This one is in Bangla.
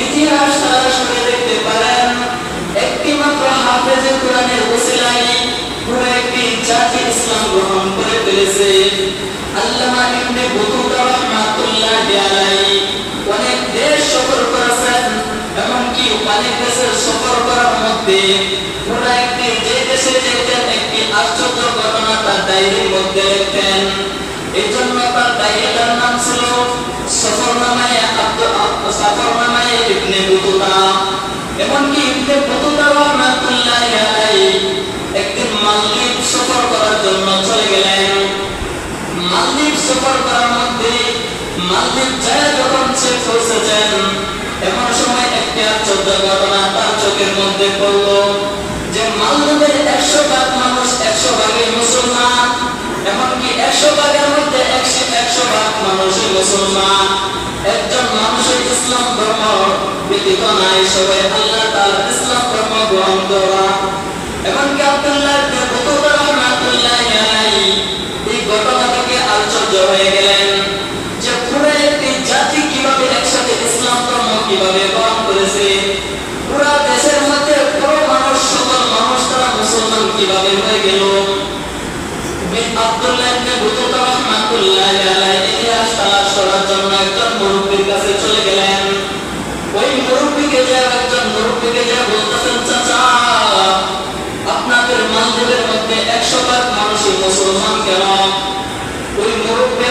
ইতিহাস একটি আশ্চর্য ঘটনা তার ডায়েরির মধ্যে লিখতেন এই জন্য তার নাম ছিল সফরনামায়ে আব্দুল সফরনামায়ে ইবনে বতুতা। এমনকি ইবনে বতুতা রাহমাতুল্লাহি আলাইহি একদিন মালদ্বীপ সফর করার জন্য চলে গেলেন। মালদ্বীপ সফর করার মধ্যে মালদ্বীপ যায় যখন সে পৌঁছেছেন, এমন সময় একটি আশ্চর্য ঘটনা তার চোখের মধ্যে পড়ল যে মালদ্বীপের একশো ভাগ মানুষ একশো ভাগই মুসলমান, এমনকি একশো ভাগের একশো একশো ভাগ মানুষই মুসলমান। একজন মানুষের ইসলাম ধর্ম ব্যতীত নাই সবাই আল্লাহ ইসলাম ধর্ম গ্রহণ করা। আব্দুল্লাহ কীভাবে করেছে, পুরো দেশের মধ্যে মানুষ তারা মুসলমান কীভাবে হয়ে গেল? আব্দুল্লাহ ইবনে আলাইহি ইতিহাস তালাশ করার জন্য একজন মুরব্বীর কাছে চলে গেলেন ওই মুরব্বীকে যে একজন মুরব্বীকে যে বলতেছেন, চাচা, আপনাদের মালদ্বীপের মধ্যে একশো ভাগ মানুষই মুসলমান কেন? ওই মুরব্বী